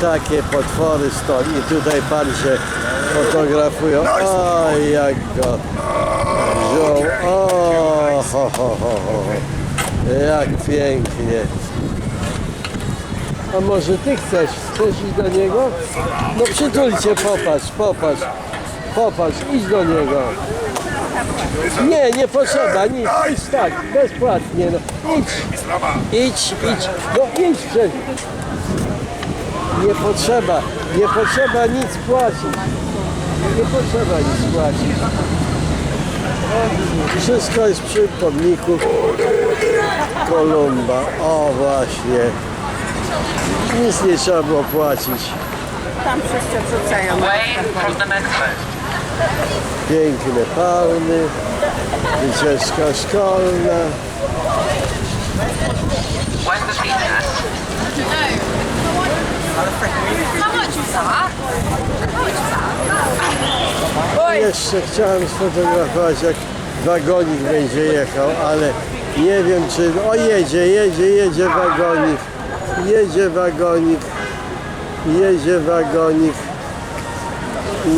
takie potwory stoi. I tutaj pan się fotografują. Oj, jak go wziął. O, ho, ho, ho, ho. Jak pięknie. A może ty chcesz? Chcesz iść do niego? No przytulcie, popatrz, popatrz. Popatrz, idź do niego. Nie, nie potrzeba, nic. Idź tak, bezpłatnie. No. Idź, idź, idź. No idź przed. Nie potrzeba, nie potrzeba nic płacić. Nie potrzeba nic płacić. Wszystko jest przy pomniku Kolumba. O właśnie. Nic nie trzeba było płacić. Tam wszyscy wrzucają. Piękne palmy, wycieczka szkolna. Jeszcze chciałem sfotografować jak wagonik będzie jechał, ale nie wiem czy... O jedzie, jedzie, jedzie wagonik. Jedzie wagonik. Jedzie wagonik.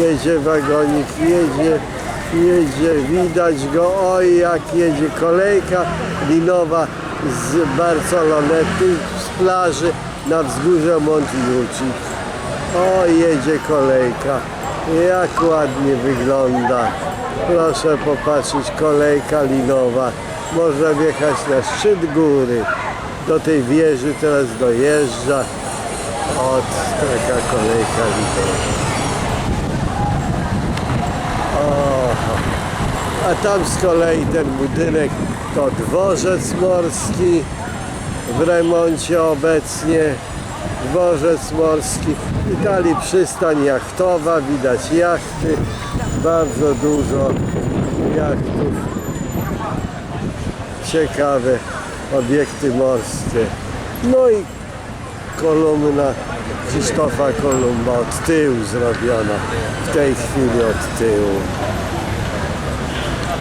Jedzie wagonik, jedzie, jedzie, widać go, oj jak jedzie kolejka linowa z Barcelonety, z plaży na wzgórze Montiluci. O, jedzie kolejka. Jak ładnie wygląda. Proszę popatrzeć, kolejka linowa. Można wjechać na szczyt góry. Do tej wieży teraz dojeżdża. Ot, taka kolejka linowa. A tam z kolei ten budynek to dworzec morski w remoncie obecnie. Dworzec morski. I dali przystań jachtowa, widać jachty. Bardzo dużo jachtów. Ciekawe obiekty morskie. No i kolumna Krzysztofa Kolumba od tyłu zrobiona. W tej chwili od tyłu.